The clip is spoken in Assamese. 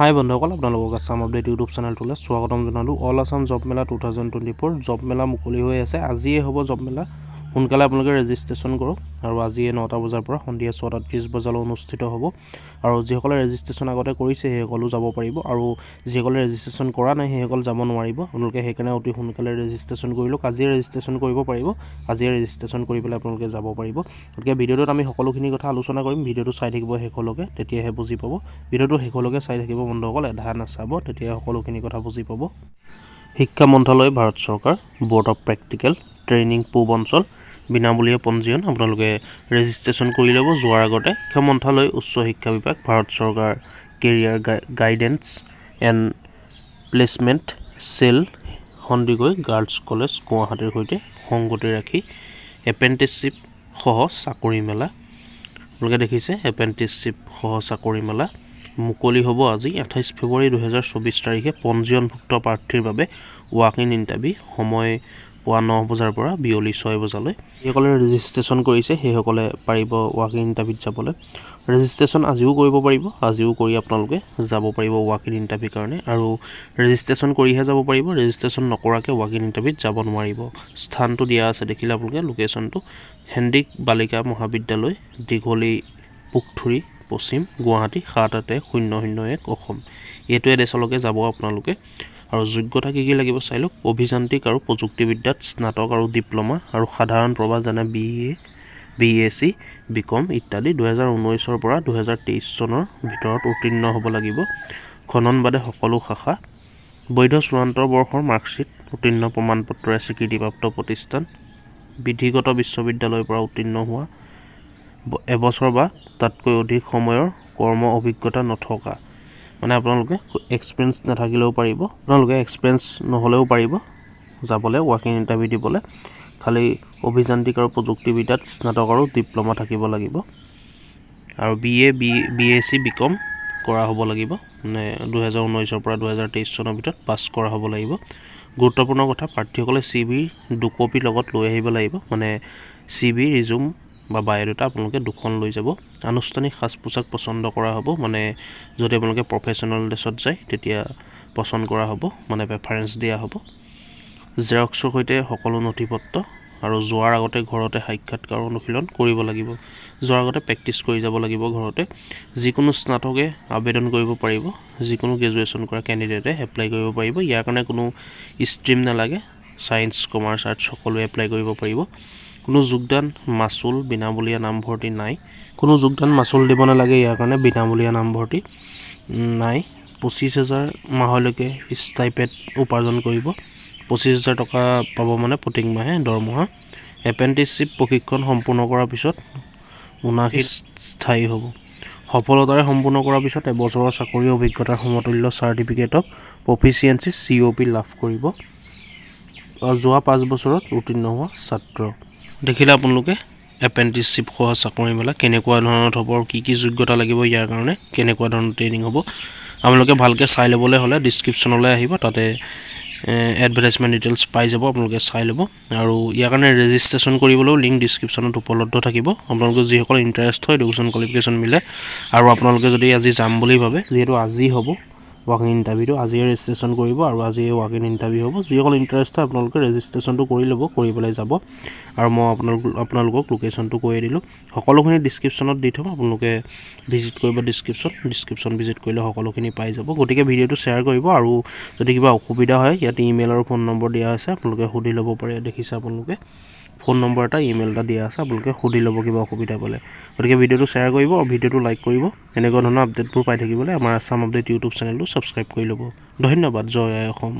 হাই বন্ধুসকল আপোনালোকক আছাম আপডেট ইউটিউব চেনেলটোলৈ স্বাগতম জনালোঁ। All Assam job mela two thousand twenty four job mela মুকলি হৈ আছে। আজিয়ে হ'ব জব মেলা। সোনকালে আপোনালোকে ৰেজিষ্ট্ৰেশ্যন কৰক আৰু আজিয়ে নটা বজাৰ পৰা সন্ধিয়া ছটা ত্ৰিছ বজালৈ অনুষ্ঠিত হ'ব। আৰু যিসকলে ৰেজিষ্ট্ৰেশ্যন আগতে কৰিছে সেইসকলো যাব পাৰিব আৰু যিসকলে ৰেজিষ্ট্ৰেশ্যন কৰা নাই সেইসকল যাব নোৱাৰিব। আপোনালোকে সেইকাৰণে অতি সোনকালে ৰেজিষ্ট্ৰেশ্যন কৰি লওক। আজিয়ে ৰেজিষ্ট্ৰেশ্যন কৰিব পাৰিব। আজিয়ে ৰেজিষ্ট্ৰেশ্যন কৰি পেলাই আপোনালোকে যাব পাৰিব। গতিকে ভিডিঅ'টোত আমি সকলোখিনি কথা আলোচনা কৰিম। ভিডিঅ'টো চাই থাকিব শেষলৈকে তেতিয়াহে বুজি পাব। ভিডিঅ'টো শেষলৈকে চাই থাকিব বন্ধুসকল এধা নাচাব তেতিয়া সকলোখিনি কথা বুজি পাব। শিক্ষা মন্ত্ৰালয় ভাৰত চৰকাৰ ব'ৰ্ড অফ প্ৰেক্টিকেল ট্ৰেইনিং পূব অঞ্চল বিনামূলীয়া পঞ্জীয়ন আপোনালোকে ৰেজিষ্ট্ৰেশ্যন কৰি ল'ব। যোৱাৰ আগতে শিক্ষা মন্ত্ৰালয় উচ্চ শিক্ষা বিভাগ ভাৰত চৰকাৰ career guidance and placement cell Sandikoi girls college গুৱাহাটীৰ সৈতে সংগতি ৰাখি এপ্ৰেণ্টিছশ্বিপ সহ চাকৰি মেলা আপোনালোকে দেখিছে এপ্ৰেণ্টিছশ্বিপ সহ চাকৰি মেলা মুকলি হ'ব আজি আঠাইছ ফেব্ৰুৱাৰী দুহেজাৰ চৌবিছ তাৰিখে পঞ্জীয়নভুক্ত প্ৰাৰ্থীৰ বাবে ৱাক ইন ইণ্টাৰভিউ সময় পুৱা ন বজাৰ পৰা বিয়লি ছয় বজালৈ। যিসকলে ৰেজিষ্ট্ৰেশ্যন কৰিছে সেইসকলে পাৰিব ৱাক ইন ইণ্টাৰভিউত যাবলৈ। ৰেজিষ্ট্ৰেশ্যন আজিও কৰিব পাৰিব আজিও কৰি আপোনালোকে যাব পাৰিব ৱাক ইন ইণ্টাৰভিউৰ কাৰণে। আৰু ৰেজিষ্ট্ৰেশ্যন কৰিহে যাব পাৰিব ৰেজিষ্ট্ৰেশ্যন নকৰাকৈ ৱাক ইন ইণ্টাৰভিউত যাব নোৱাৰিব। স্থানটো দিয়া আছে দেখিলে আপোনালোকে লোকেশ্যনটো হেণ্ডিক বালিকা মহাবিদ্যালয় দীঘলী পুখুৰী পশ্চিম গুৱাহাটী সাত আঠ এক শূন্য শূন্য এক অসম। এইটো এড্ৰেছলৈকে যাব আপোনালোকে। আৰু যোগ্যতা কি কি লাগিব চাই লওক। অভিযান্ত্ৰিক আৰু প্ৰযুক্তিবিদ্যাত স্নাতক আৰু ডিপ্ল'মা আৰু সাধাৰণ প্ৰবাহ যেনে B A B A C B com ইত্যাদি দুহেজাৰ ঊনৈছৰ পৰা দুহেজাৰ তেইছ চনৰ ভিতৰত উত্তীৰ্ণ হ'ব লাগিব। খনন বাদে সকলো শাখা। বৈধ চূড়ান্ত বৰ্ষৰ মাৰ্কশ্বিট উত্তীৰ্ণ প্ৰমাণপত্ৰৰে স্বীকৃতিপ্ৰাপ্ত প্ৰতিষ্ঠান। বিধিগত বিশ্ববিদ্যালয়ৰ পৰা উত্তীৰ্ণ হোৱা। এবছৰ বা তাতকৈ অধিক সময়ৰ কৰ্ম অভিজ্ঞতা নথকা। মানে আপোনালোকে এক্সপিৰিয়েঞ্চ নাথাকিলেও পাৰিব আপোনালোকে এক্সপিৰিয়েঞ্চ নহ'লেও পাৰিব যাবলৈ ৱাকিং ইণ্টাৰভিউ দিবলৈ। খালী অভিযান্ত্ৰিক আৰু প্ৰযুক্তিবিদ্যাত স্নাতক আৰু ডিপ্ল'মা থাকিব লাগিব। আৰু B A B A C B com কৰা হ'ব লাগিব। মানে দুহেজাৰ ঊনৈছৰ পৰা দুহেজাৰ তেইছ চনৰ ভিতৰত পাছ কৰা হ'ব লাগিব। গুৰুত্বপূৰ্ণ কথা প্ৰাৰ্থীসকলে চি বিৰ দুকপি লগত লৈ আহিব লাগিব। মানে চি বি ৰিজুম বা বায়'ডাটা আপোনালোকে দুখন লৈ যাব। আনুষ্ঠানিক সাজ পোছাক পচন্দ কৰা হ'ব মানে যদি আপোনালোকে প্ৰফেশ্যনেল ড্ৰেছত যায় তেতিয়া পচন্দ কৰা হ'ব মানে প্ৰেফাৰেঞ্চ দিয়া হ'ব। জেৰক্সৰ সৈতে সকলো নথি পত্ৰ আৰু যোৱাৰ আগতে ঘৰতে সাক্ষাৎকাৰ অনুশীলন কৰিব লাগিব। যোৱাৰ আগতে প্ৰেক্টিছ কৰি যাব লাগিব ঘৰতে। যিকোনো স্নাতকে আবেদন কৰিব পাৰিব যিকোনো গ্ৰেজুৱেশ্যন কৰা কেণ্ডিডেটে এপ্লাই কৰিব পাৰিব। ইয়াৰ কাৰণে কোনো ষ্ট্ৰীম নালাগে। ছায়েন্স কমাৰ্চ আৰ্টছ সকলোৱে এপ্লাই কৰিব পাৰিব। কোনো যোগদান মাচুল বিনামূলীয়া নামভৰ্তি নাই। কোনো যোগদান মাচুল দিব নালাগে ইয়াৰ কাৰণে বিনামূলীয়া নামভৰ্তি নাই। পঁচিছ হাজাৰ মাহলৈকে ষ্টাইপেড উপাৰ্জন কৰিব। পঁচিছ হাজাৰ টকা পাব মানে প্ৰত্যেক মাহে দৰমহা। এপ্ৰেণ্টিছশ্বিপ প্ৰশিক্ষণ সম্পূৰ্ণ কৰাৰ পিছত ঊনাশী স্থায়ী হ'ব। সফলতাৰে সম্পূৰ্ণ কৰাৰ পিছত এবছৰৰ চাকৰি অভিজ্ঞতাৰ সমতুল্য certificate of proficiency C O' P লাভ কৰিব। যোৱা পাঁচ বছৰত উত্তীৰ্ণ হোৱা ছাত্ৰ। দেখিলে আপোনালোকে এপ্ৰেণ্টিছশ্বিপ সহ চাকৰি মেলা কেনেকুৱা ধৰণত হ'ব কি কি যোগ্যতা লাগিব ইয়াৰ কাৰণে কেনেকুৱা ধৰণৰ ট্ৰেইনিং হ'ব আপোনালোকে ভালকৈ চাই ল'বলৈ হ'লে ডিছক্ৰিপশ্যনলৈ আহিব তাতে এডভাৰটাইজমেণ্ট ডিটেইলছ পাই যাব আপোনালোকে চাই ল'ব। আৰু ইয়াৰ কাৰণে ৰেজিষ্ট্ৰেশ্যন কৰিবলৈও লিংক ডিছক্ৰিপশ্যনত উপলব্ধ থাকিব। আপোনালোকে যিসকল ইণ্টাৰেষ্ট হয় এডুকেশ্যন কোৱালিফিকেশ্যন মিলে। আৰু আপোনালোকে যদি আজি যাম বুলি ভাবে যিহেতু আজি হ'ব ৱাক ইন ইণ্টাৰভিউটো আজিয়ে ৰেজিষ্ট্ৰেশ্যন কৰিব আৰু আজিয়ে ৱাক ইন ইণ্টাৰভিউ হ'ব যিসকল ইণ্টাৰেষ্ট হয় আপোনালোকে ৰেজিষ্ট্ৰেশ্যনটো কৰি ল'ব কৰি পেলাই যাব। আৰু মই আপোনালোক আপোনালোকক লোকেশ্যনটো কৈয়ে দিলোঁ। সকলোখিনি ডিছক্ৰিপশ্যনত দি থ'ম আপোনালোকে ভিজিট কৰিব ডিছক্ৰিপশ্যন ডিছক্ৰিপশ্যন ভিজিট কৰিলে সকলোখিনি পাই যাব। গতিকে ভিডিঅ'টো শ্বেয়াৰ কৰিব আৰু যদি কিবা অসুবিধা হয় ইয়াত ইমেইল আৰু ফোন নম্বৰ দিয়া আছে আপোনালোকে সুধি ল'ব পাৰে দেখিছে আপোনালোকে। ফোন নম্বৰ এটা ইমেইল এটা দিয়া আছে আপোনালোকে সুধি ল'ব কিবা অসুবিধা পালে গতিকে ভিডিঅ'টো শ্বেয়াৰ কৰিব আৰু ভিডিঅ'টো লাইক কৰিব। এনেকুৱা ধৰণৰ আপডেটবোৰ পাই থাকিবলৈ আমাৰ আছাম আপডেট ইউটিউব চেনেলটো ছাবস্ক্ৰাইব কৰি ল'ব। ধন্যবাদ জয় আই অসম।